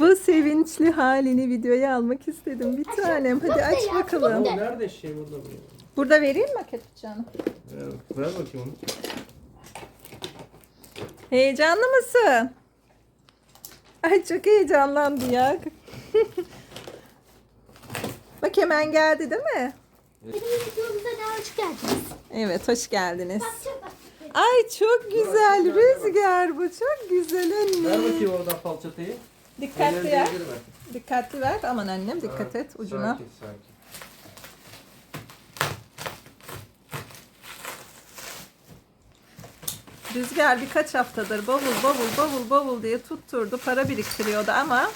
Bu sevinçli halini videoya almak istedim. Bir tanem. Hadi aç bakalım. Ama nerede şey burada bu? Burada vereyim mi Ketçan'ı? Ver, ver bakayım onu. Heyecanlı mısın? Ay çok heyecanlandı ya. Bak hemen geldi değil mi? Benim daha hoş geldiniz. Evet hoş geldiniz. Bak çok bak. Ay çok güzel rüzgar bu çok güzel Ver anne. bakayım oradan falçatayı. Dikkatli ver. Dikkatli ver. Aman annem dikkat Sakin, et ucuna. Sakin sakin. Rüzgar birkaç haftadır bavul bavul bavul bavul diye tutturdu. Para biriktiriyordu ama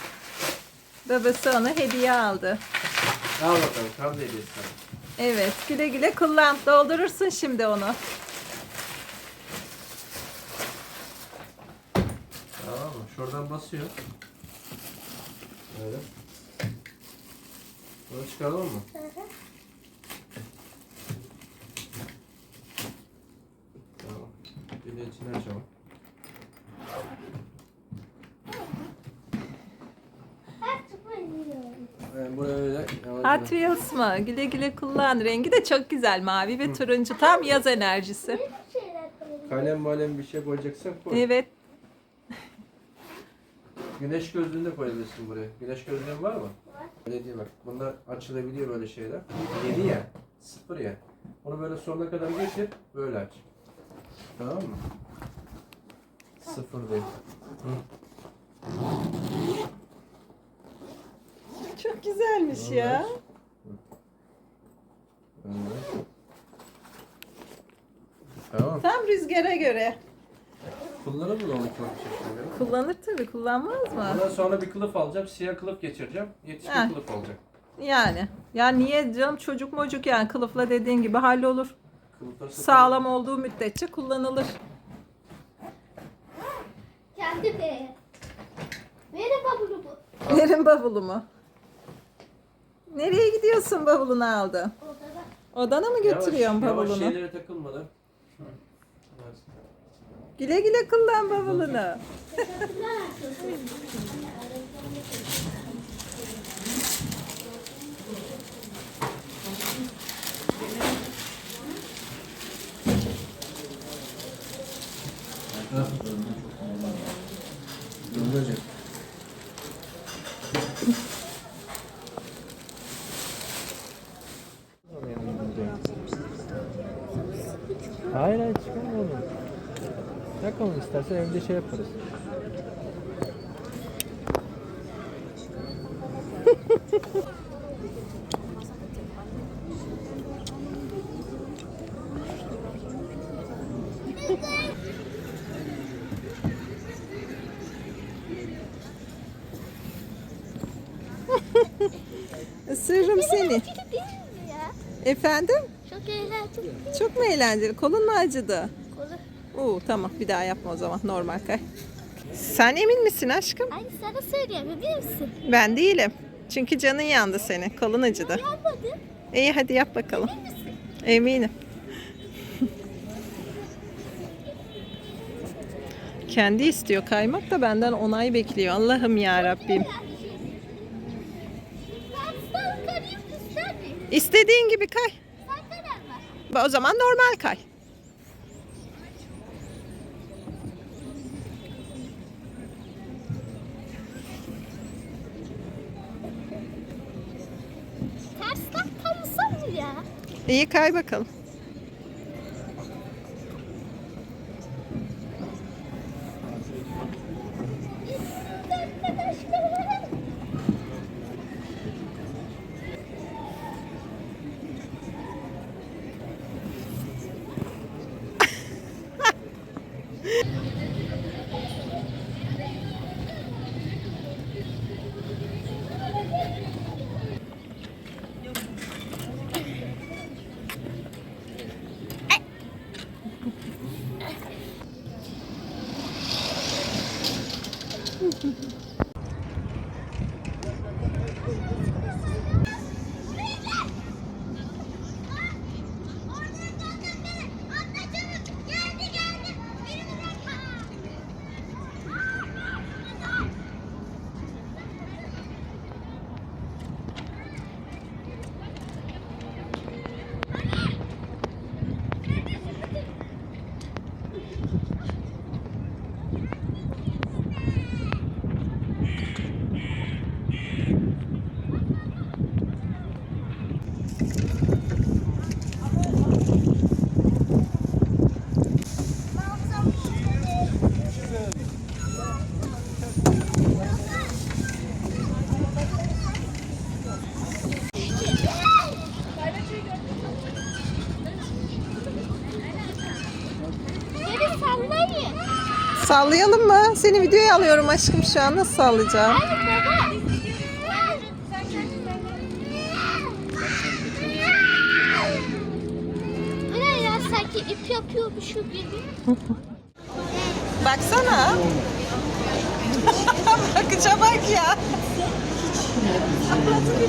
babası ona hediye aldı. Al bakalım kan hediyesi sana. Evet güle güle kullan. Doldurursun şimdi onu. Tamam mı? Şuradan basıyor. Öyle. Bunu çıkaralım mı? Tamam. Bir de içini açalım. Artık oynuyorum. Yani buraya öyle. Hot yavaş- Wheels mı? Güle güle kullan. Rengi de çok güzel. Mavi ve turuncu. Tam yaz enerjisi. Kalem malem bir şey koyacaksan koy. Evet. Güneş gözlüğünü de koyabilirsin buraya. Güneş gözlüğün var mı? Var. Öyle değil bak. Bunlar açılabiliyor böyle şeyler. Yedi ya. Sıfır ya. Onu böyle sonuna kadar getir. Böyle aç. Tamam mı? Sıfır değil. Hı. Çok güzelmiş ya. Öyle. Tamam. Tam rüzgara göre. Kullanır mı onu çok şekilde? Kullanır tabii. Kullanmaz mı? Ondan sonra bir kılıf alacağım. Siyah kılıf geçireceğim. Yetişkin Ha. kılıf olacak. Yani. Ya niye canım çocuk mocuk yani kılıfla dediğin gibi hallolur. Kılıflar sıfır. Sağlam olduğu müddetçe kullanılır. Kendi de. Merhaba bunu bu. Verin bavulumu. Nereye gidiyorsun bavulunu aldın? Odada. Odana mı götürüyorsun yavaş, bavulunu? Yavaş şeylere takılmadan. Hı. Güle güle kullan bavulunu. Teşekkürler arkadaşlar. Gönderecek. Hayır hayır çıkarma onu. Tak onu istersen evde şey yaparız. Isırırım seni. Efendim? Çok eğlenceli. Çok mu eğlenceli? Kolun mu acıdı? Oo tamam bir daha yapma o zaman normal kay. Sen emin misin aşkım? Ay sana söyleyeyim biliyor musun? Ben değilim. Çünkü canın yandı senin. Kolun acıdı. Yapmadı. İyi hadi yap bakalım. Eminim. Kendi istiyor kaymak da benden onay bekliyor. Allah'ım ya Rabbim. Ben? İstediğin gibi kay. O zaman normal kay. Tersten tanısam mı ya? İyi kay bakalım. Sallayalım mı? Seni videoya alıyorum aşkım şu an. Nasıl sallayacağım? Bu ya sanki ip yapıyormuşum gibi. Baksana. Bakıca bak ya. Bir?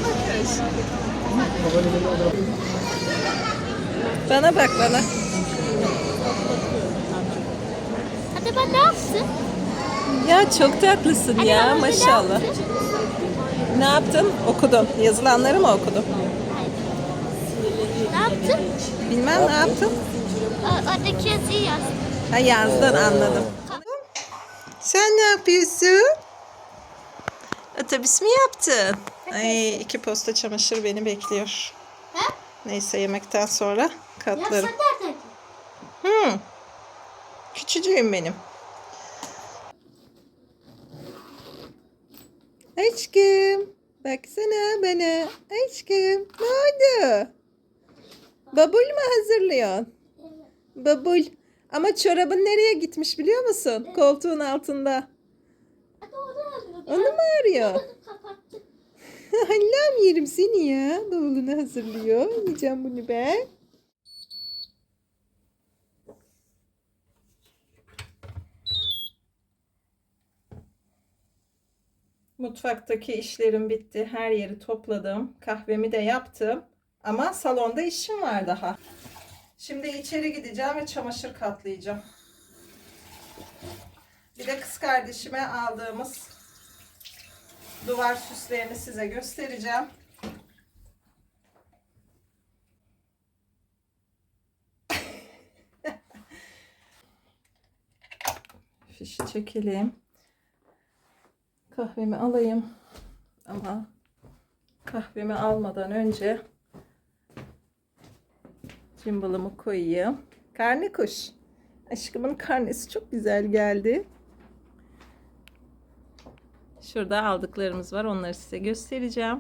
Bana bak bana. Ben ne yaptın? Ya çok tatlısın Hadi ya bana ne maşallah. yaptın? Ne yaptın? Okudum. Yazılanları mı okudum? Ne yaptın? Bilmem ne yaptın? O- Oradaki yazıyı yazdım. Ha yazdın anladım. Sen ne yapıyorsun? Otobüs mü yaptın? Ay iki posta çamaşır beni bekliyor. He? Neyse yemekten sonra katlarım. neredeydin? Hmm. Küçücüğüm benim. Aşkım. Baksana bana. Aşkım. Ne oldu? Babul mu hazırlıyorsun? Babul. Ama çorabın nereye gitmiş biliyor musun? Koltuğun altında. Hadi onu mu arıyor? Allah'ım yerim seni ya. Bavulunu hazırlıyor. Yiyeceğim bunu ben. Mutfaktaki işlerim bitti. Her yeri topladım. Kahvemi de yaptım. Ama salonda işim var daha. Şimdi içeri gideceğim ve çamaşır katlayacağım. Bir de kız kardeşime aldığımız duvar süslerini size göstereceğim. Fişi çekelim. Kahvemi alayım. Ama kahvemi almadan önce cimbalımı koyayım. Karne kuş. Aşkımın karnesi çok güzel geldi. Şurada aldıklarımız var. Onları size göstereceğim.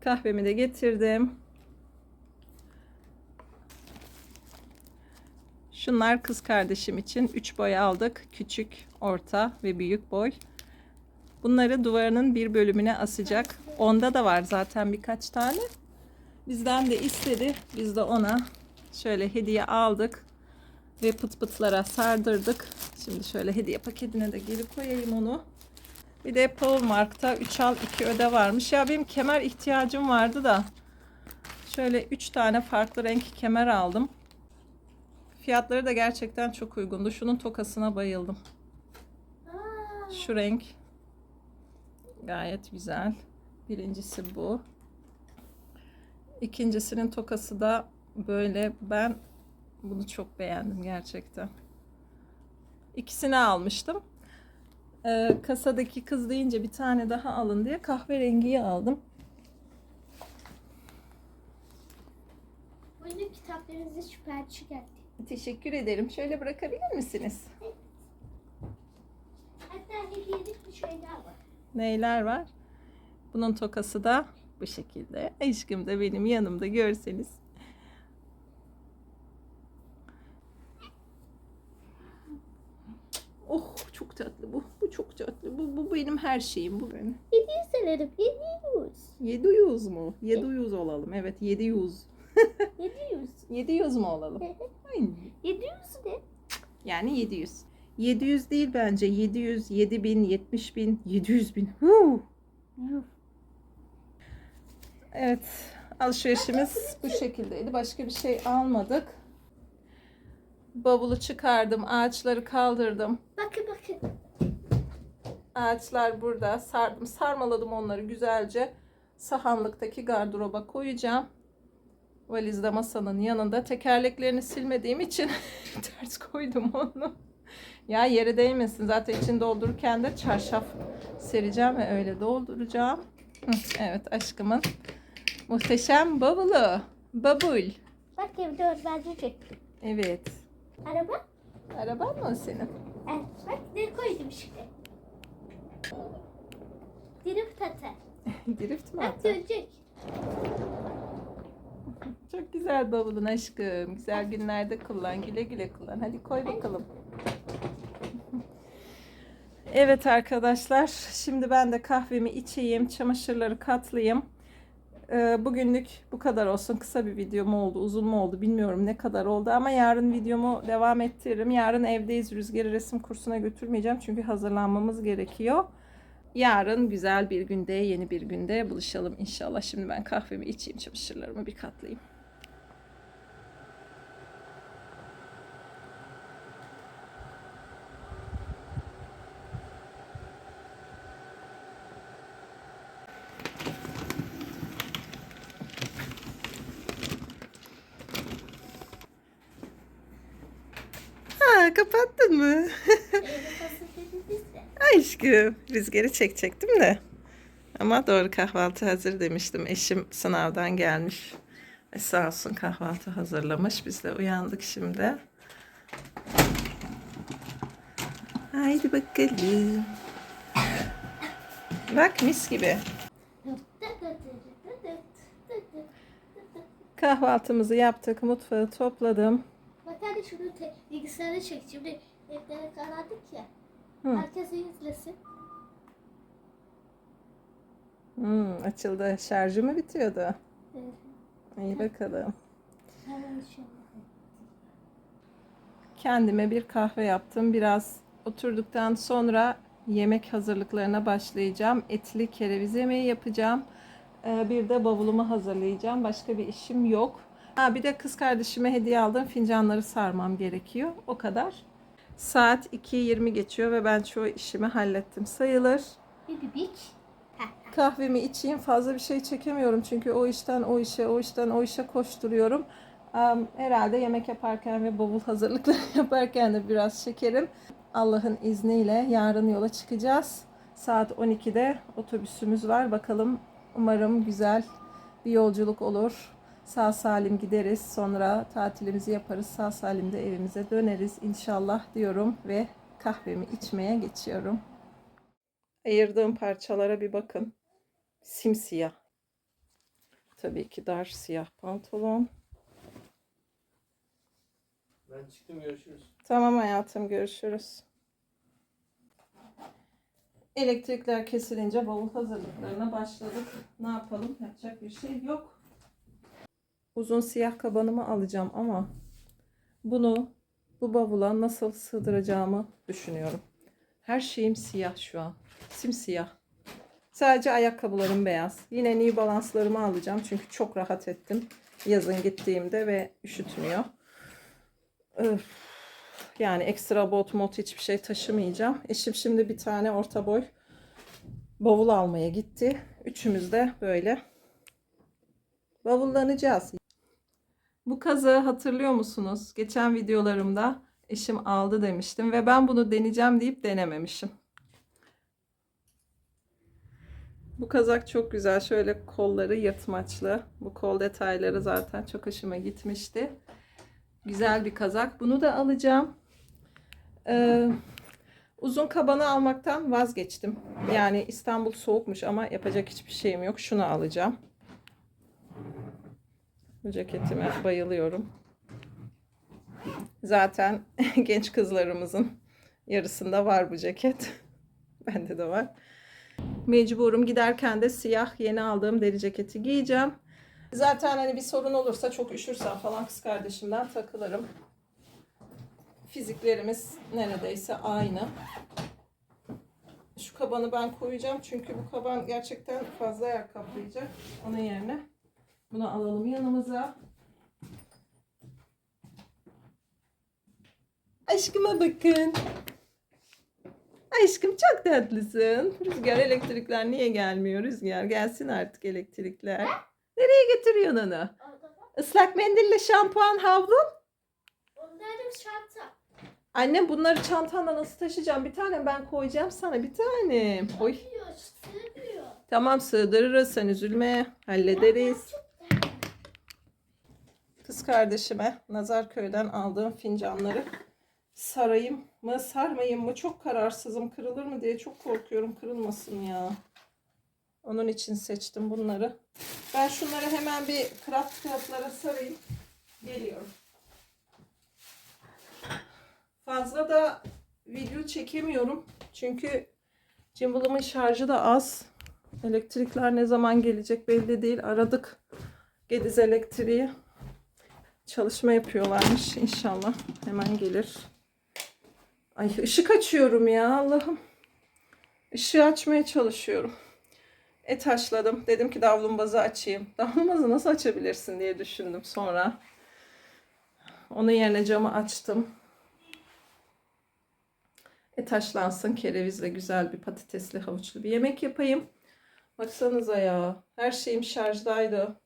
Kahvemi de getirdim. Şunlar kız kardeşim için 3 boy aldık. Küçük, orta ve büyük boy. Bunları duvarının bir bölümüne asacak. Onda da var zaten birkaç tane. Bizden de istedi. Biz de ona şöyle hediye aldık. Ve pıt pıtlara sardırdık. Şimdi şöyle hediye paketine de geri koyayım onu. Bir de Paul Mark'ta 3 al 2 öde varmış. Ya benim kemer ihtiyacım vardı da. Şöyle 3 tane farklı renk kemer aldım. Fiyatları da gerçekten çok uygundu. Şunun tokasına bayıldım. Şu renk gayet güzel. Birincisi bu. İkincisinin tokası da böyle. Ben bunu çok beğendim gerçekten. İkisini almıştım. Ee, kasadaki kız deyince bir tane daha alın diye kahverengiyi aldım. Buyurun kitaplarınızı süper çıkarttı. Teşekkür ederim. Şöyle bırakabilir misiniz? Hatta hediyelik bir şeyler var. Neyler var? Bunun tokası da bu şekilde. Aşkım da benim yanımda görseniz. Oh çok tatlı bu. Bu çok tatlı. Bu, bu benim her şeyim. Bu benim. Hediye severim. Hediye Yedi yüz mu? Yedi yüz olalım. Evet yedi yüz. Hediye Yedi yüz mü olalım? Ay, Hediye ne? Yani 700. 700 değil bence. 700, 7000, 70 bin, 700 bin. Huu. Evet. Alışverişimiz bu şekildeydi. Başka bir şey almadık. Bavulu çıkardım. Ağaçları kaldırdım. Bakın bakın. Ağaçlar burada. Sardım. Sarmaladım onları güzelce. Sahanlıktaki gardıroba koyacağım. Valizde masanın yanında. Tekerleklerini silmediğim için ters koydum onu. Ya yere değmesin. Zaten içini doldururken de çarşaf sereceğim ve öyle dolduracağım. Evet aşkımın muhteşem bavulu. Babul. Bak evde öğrenecek. Evet. Araba? Araban mı o senin? Evet. Bak ne koydum işte. Drift atar. Drift mi Bak attın? dönecek. Çok güzel bavulun aşkım. Güzel günlerde kullan. Güle güle kullan. Hadi koy bakalım. Evet arkadaşlar, şimdi ben de kahvemi içeyim, çamaşırları katlayayım. Ee, bugünlük bu kadar olsun. Kısa bir video mu oldu, uzun mu oldu bilmiyorum ne kadar oldu ama yarın videomu devam ettiririm. Yarın evdeyiz, Rüzgar'ı resim kursuna götürmeyeceğim çünkü hazırlanmamız gerekiyor. Yarın güzel bir günde, yeni bir günde buluşalım inşallah. Şimdi ben kahvemi içeyim, çamaşırlarımı bir katlayayım. Ha, kapattın mı? Aşkım, rüzgarı çekecektim de. Ama doğru kahvaltı hazır demiştim. Eşim sınavdan gelmiş. E sağ olsun kahvaltı hazırlamış. Biz de uyandık şimdi. Haydi bakalım. Bak mis gibi. Kahvaltımızı yaptık. Mutfağı topladım. Hadi şunu te- bilgisayara çek. Şimdi evlere karardık ya. Hı. Herkes izlesin. Hmm, açıldı. Şarjı mı bitiyordu? Evet. İyi bakalım. Hemen şöyle. Kendime bir kahve yaptım. Biraz oturduktan sonra yemek hazırlıklarına başlayacağım. Etli kereviz yemeği yapacağım. Ee, Bir de bavulumu hazırlayacağım. Başka bir işim yok. Ha, bir de kız kardeşime hediye aldığım fincanları sarmam gerekiyor. O kadar. Saat 2.20 geçiyor ve ben çoğu işimi hallettim sayılır. Kahvemi içeyim. Fazla bir şey çekemiyorum çünkü o işten o işe, o işten o işe koşturuyorum. Am, herhalde yemek yaparken ve bavul hazırlıkları yaparken de biraz çekerim. Allah'ın izniyle yarın yola çıkacağız. Saat 12'de otobüsümüz var. Bakalım umarım güzel bir yolculuk olur. Sağ salim gideriz. Sonra tatilimizi yaparız. Sağ salim de evimize döneriz inşallah diyorum ve kahvemi içmeye geçiyorum. Ayırdığım parçalara bir bakın. Simsiyah. Tabii ki dar siyah pantolon. Ben çıktım görüşürüz. Tamam hayatım görüşürüz. Elektrikler kesilince bavul hazırlıklarına başladık. Ne yapalım? Yapacak bir şey yok. Uzun siyah kabanımı alacağım ama bunu bu bavula nasıl sığdıracağımı düşünüyorum. Her şeyim siyah şu an. Simsiyah. Sadece ayakkabılarım beyaz. Yine New Balance'larımı alacağım çünkü çok rahat ettim yazın gittiğimde ve üşütmüyor. Öf. Yani ekstra bot mot hiçbir şey taşımayacağım. Eşim şimdi bir tane orta boy bavul almaya gitti. Üçümüz de böyle bavullanacağız. Bu kazığı hatırlıyor musunuz? Geçen videolarımda eşim aldı demiştim ve ben bunu deneyeceğim deyip denememişim. Bu kazak çok güzel. Şöyle kolları yırtmaçlı. Bu kol detayları zaten çok hoşuma gitmişti. Güzel bir kazak. Bunu da alacağım. Ee, uzun kabanı almaktan vazgeçtim. Yani İstanbul soğukmuş ama yapacak hiçbir şeyim yok. Şunu alacağım. Bu ceketime bayılıyorum. Zaten genç kızlarımızın yarısında var bu ceket. Bende de var. Mecburum giderken de siyah yeni aldığım deri ceketi giyeceğim. Zaten hani bir sorun olursa çok üşürsem falan kız kardeşimden takılırım. Fiziklerimiz neredeyse aynı. Şu kabanı ben koyacağım çünkü bu kaban gerçekten fazla yer kaplayacak. Onun yerine bunu alalım yanımıza. Aşkıma bakın. Aşkım çok tatlısın. Rüzgar elektrikler niye gelmiyor? Rüzgar gelsin artık elektrikler. Nereye götürüyorsun onu? Islak mendille şampuan havlun. Onların çanta. Annem bunları çantanda nasıl taşıyacağım? Bir tane ben koyacağım sana bir tane. Oy. Sığmıyor, sığmıyor. Tamam sığdırırız sen üzülme. Hallederiz. Kız kardeşime Nazarköy'den aldığım fincanları sarayım mı sarmayayım mı çok kararsızım. Kırılır mı diye çok korkuyorum kırılmasın ya. Onun için seçtim bunları. Ben şunları hemen bir kraft kağıtlara sarayım. Geliyorum. Fazla da video çekemiyorum. Çünkü cimbalımın şarjı da az. Elektrikler ne zaman gelecek belli değil. Aradık Gediz Elektriği. Çalışma yapıyorlarmış inşallah. Hemen gelir. Ay ışık açıyorum ya Allah'ım. Işığı açmaya çalışıyorum. Et haşladım. Dedim ki davlumbazı açayım. Davlumbazı nasıl açabilirsin diye düşündüm sonra. Onun yerine camı açtım. Et haşlansın. Kerevizle güzel bir patatesli havuçlu bir yemek yapayım. Baksanıza ya. Her şeyim şarjdaydı.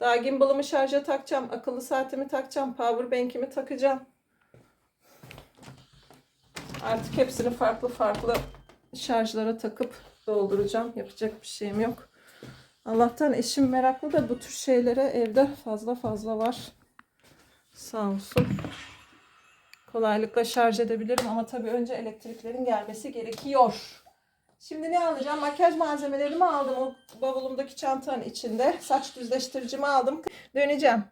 Daha gimbalımı şarja takacağım. Akıllı saatimi takacağım. Power bank'imi takacağım. Artık hepsini farklı farklı şarjlara takıp dolduracağım. Yapacak bir şeyim yok. Allah'tan eşim meraklı da bu tür şeylere evde fazla fazla var. Sağ olsun. Kolaylıkla şarj edebilirim ama tabii önce elektriklerin gelmesi gerekiyor. Şimdi ne alacağım? Makyaj malzemelerimi aldım o bavulumdaki çantanın içinde. Saç düzleştiricimi aldım. Döneceğim.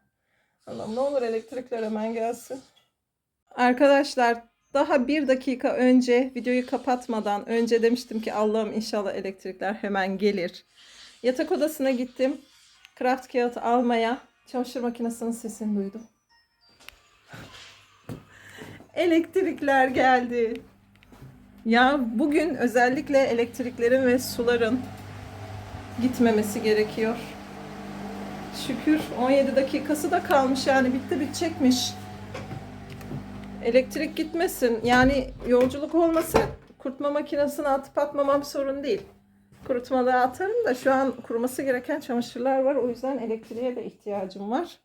Allah'ım ne olur elektrikler hemen gelsin. Arkadaşlar daha bir dakika önce videoyu kapatmadan önce demiştim ki Allah'ım inşallah elektrikler hemen gelir. Yatak odasına gittim. Kraft kağıt almaya. Çamaşır makinesinin sesini duydum. Elektrikler geldi. Ya bugün özellikle elektriklerin ve suların gitmemesi gerekiyor. Şükür 17 dakikası da kalmış yani bitti bitecekmiş. Elektrik gitmesin. Yani yolculuk olmasa kurutma makinesine atıp atmamam sorun değil. Kurutmalığa atarım da şu an kuruması gereken çamaşırlar var. O yüzden elektriğe de ihtiyacım var.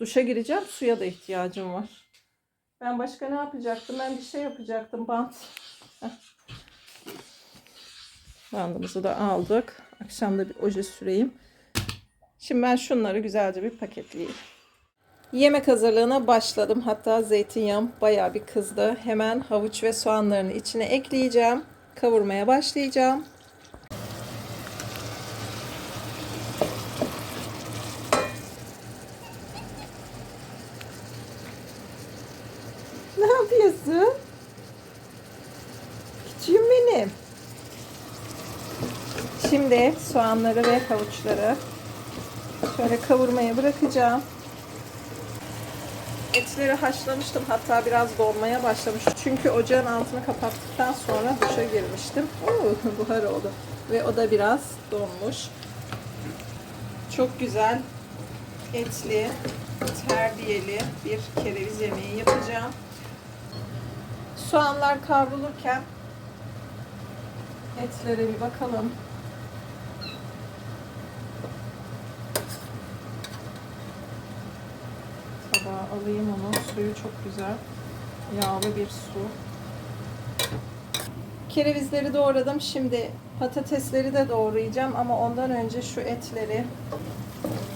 Duşa gireceğim. Suya da ihtiyacım var. Ben başka ne yapacaktım? Ben bir şey yapacaktım. Bant. Bandımızı da aldık. Akşam da bir oje süreyim. Şimdi ben şunları güzelce bir paketleyeyim. Yemek hazırlığına başladım. Hatta zeytinyağım bayağı bir kızdı. Hemen havuç ve soğanlarını içine ekleyeceğim. Kavurmaya başlayacağım. Ne yapıyorsun? Küçüğüm benim. Şimdi soğanları ve havuçları şöyle kavurmaya bırakacağım. Etleri haşlamıştım. Hatta biraz donmaya başlamış. Çünkü ocağın altını kapattıktan sonra duşa girmiştim. Oo, buhar oldu. Ve o da biraz donmuş. Çok güzel etli, terbiyeli bir kereviz yemeği yapacağım. Soğanlar kavrulurken etlere bir bakalım. Alayım onu. Suyu çok güzel. Yağlı bir su. Kerevizleri doğradım. Şimdi patatesleri de doğrayacağım ama ondan önce şu etleri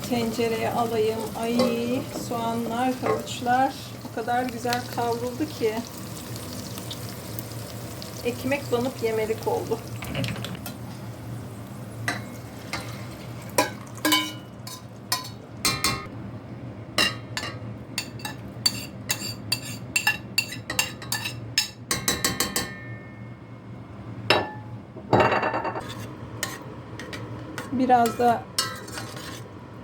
tencereye alayım. Ay soğanlar, havuçlar o kadar güzel kavruldu ki ekmek banıp yemelik oldu. Biraz da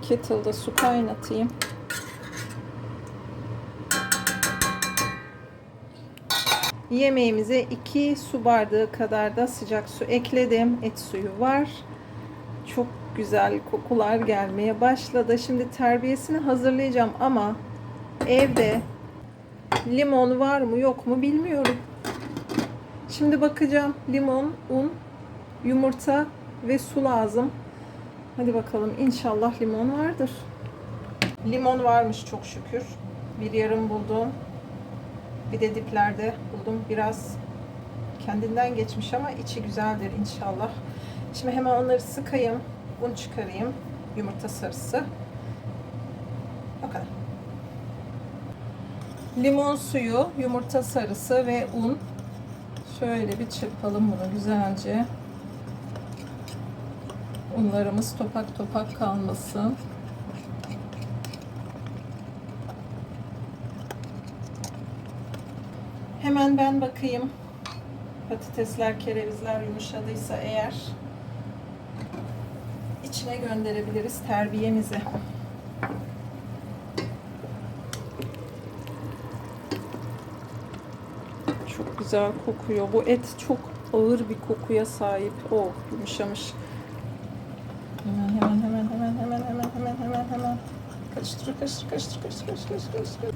kettle'da su kaynatayım. Yemeğimize 2 su bardağı kadar da sıcak su ekledim. Et suyu var. Çok güzel kokular gelmeye başladı. Şimdi terbiyesini hazırlayacağım ama evde limon var mı yok mu bilmiyorum. Şimdi bakacağım. Limon, un, yumurta ve su lazım. Hadi bakalım inşallah limon vardır. Limon varmış çok şükür. Bir yarım buldum. Bir de diplerde buldum. Biraz kendinden geçmiş ama içi güzeldir inşallah. Şimdi hemen onları sıkayım. Un çıkarayım. Yumurta sarısı. O kadar. Limon suyu, yumurta sarısı ve un. Şöyle bir çırpalım bunu güzelce. Unlarımız topak topak kalmasın. Hemen ben bakayım patatesler, kerevizler yumuşadıysa eğer içine gönderebiliriz terbiyemizi. Çok güzel kokuyor. Bu et çok ağır bir kokuya sahip. Oh yumuşamış. Karıştır karıştır karıştır karıştır karıştır karıştır karıştır.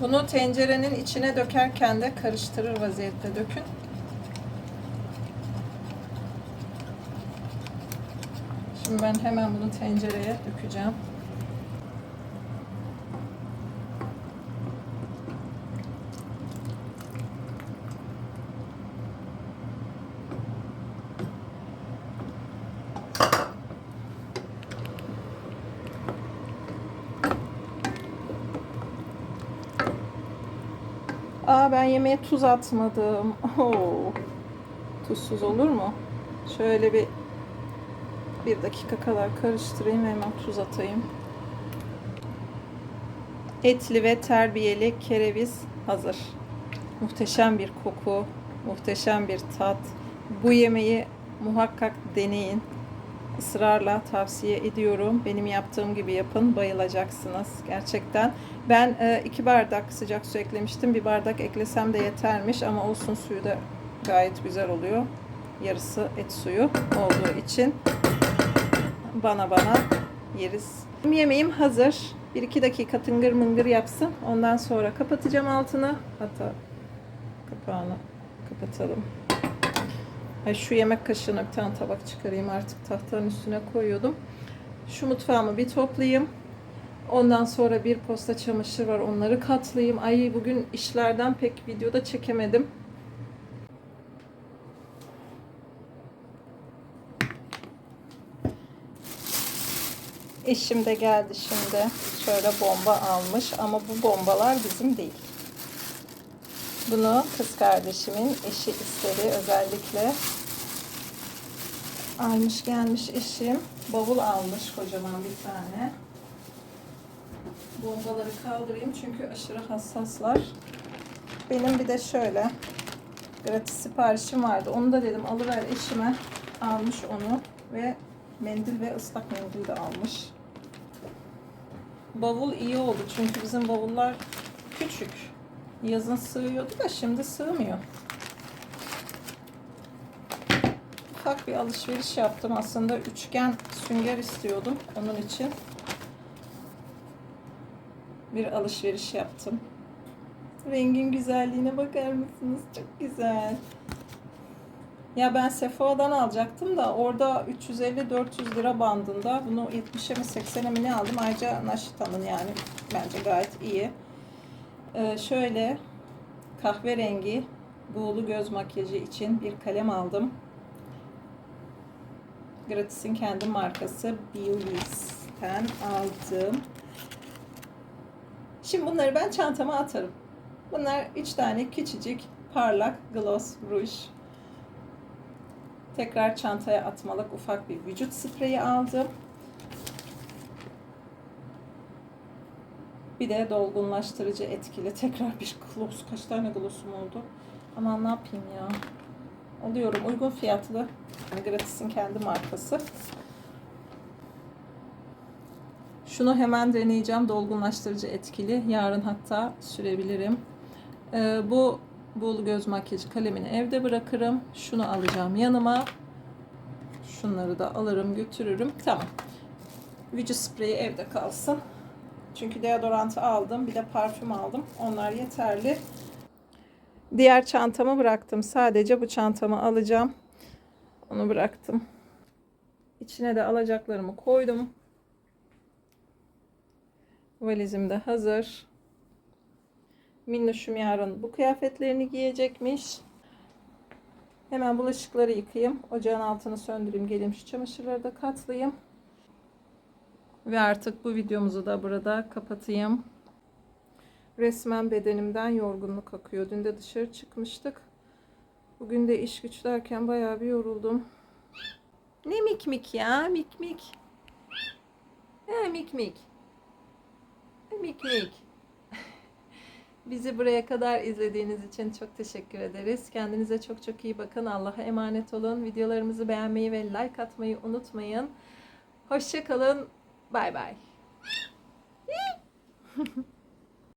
Bunu tencerenin içine dökerken de karıştırır vaziyette dökün. Şimdi ben hemen bunu tencereye dökeceğim. Aa ben yemeğe tuz atmadım. Oo. Tuzsuz olur mu? Şöyle bir bir dakika kadar karıştırayım hemen tuz atayım. Etli ve terbiyeli kereviz hazır. Muhteşem bir koku, muhteşem bir tat. Bu yemeği muhakkak deneyin. Israrla tavsiye ediyorum. Benim yaptığım gibi yapın, bayılacaksınız gerçekten. Ben e, iki bardak sıcak su eklemiştim. Bir bardak eklesem de yetermiş ama olsun suyu da gayet güzel oluyor. Yarısı et suyu olduğu için bana bana yeriz. Yemeğim hazır. 1-2 dakika tıngır mıngır yapsın. Ondan sonra kapatacağım altını. Hatta kapağını kapatalım. Ay şu yemek kaşığına bir tane tabak çıkarayım artık tahtanın üstüne koyuyordum. Şu mutfağımı bir toplayayım. Ondan sonra bir posta çamaşır var onları katlayayım. Ay bugün işlerden pek videoda çekemedim. Eşim de geldi şimdi. Şöyle bomba almış ama bu bombalar bizim değil. Bunu kız kardeşimin eşi istedi özellikle. Almış gelmiş eşim. Bavul almış kocaman bir tane. Bombaları kaldırayım çünkü aşırı hassaslar. Benim bir de şöyle gratis siparişim vardı. Onu da dedim alıver eşime. Almış onu ve mendil ve ıslak mendil de almış. Bavul iyi oldu çünkü bizim bavullar küçük. Yazın sığıyordu da şimdi sığmıyor. Ufak bir alışveriş yaptım. Aslında üçgen sünger istiyordum onun için. Bir alışveriş yaptım. Rengin güzelliğine bakar mısınız? Çok güzel. Ya ben Sephora'dan alacaktım da orada 350-400 lira bandında. Bunu 70'e mi 80'e mi ne aldım? Ayrıca Naşita'nın yani bence gayet iyi. Ee, şöyle kahverengi buğulu göz makyajı için bir kalem aldım. Gratis'in kendi markası Biolis'ten aldım. Şimdi bunları ben çantama atarım. Bunlar 3 tane küçücük parlak gloss ruj. Tekrar çantaya atmalık ufak bir vücut spreyi aldım. Bir de dolgunlaştırıcı etkili tekrar bir gloss. Kaç tane glossum oldu? Aman ne yapayım ya. Alıyorum uygun fiyatlı. Gratis'in kendi markası. Şunu hemen deneyeceğim. Dolgunlaştırıcı etkili. Yarın hatta sürebilirim. Ee, bu bul göz makyajı kalemini evde bırakırım. Şunu alacağım yanıma. Şunları da alırım götürürüm. Tamam. Vücut spreyi evde kalsın. Çünkü deodorantı aldım. Bir de parfüm aldım. Onlar yeterli. Diğer çantamı bıraktım. Sadece bu çantamı alacağım. Onu bıraktım. İçine de alacaklarımı koydum. Valizim de hazır. Minnoşum yarın bu kıyafetlerini giyecekmiş. Hemen bulaşıkları yıkayayım. Ocağın altını söndüreyim. Geleyim şu çamaşırları da katlayayım. Ve artık bu videomuzu da burada kapatayım. Resmen bedenimden yorgunluk akıyor. Dün de dışarı çıkmıştık. Bugün de iş güç derken bayağı bir yoruldum. Ne mik mik ya mik mik. mik mik. Ay mik mik. Bizi buraya kadar izlediğiniz için çok teşekkür ederiz. Kendinize çok çok iyi bakın. Allah'a emanet olun. Videolarımızı beğenmeyi ve like atmayı unutmayın. Hoşça Bye bye.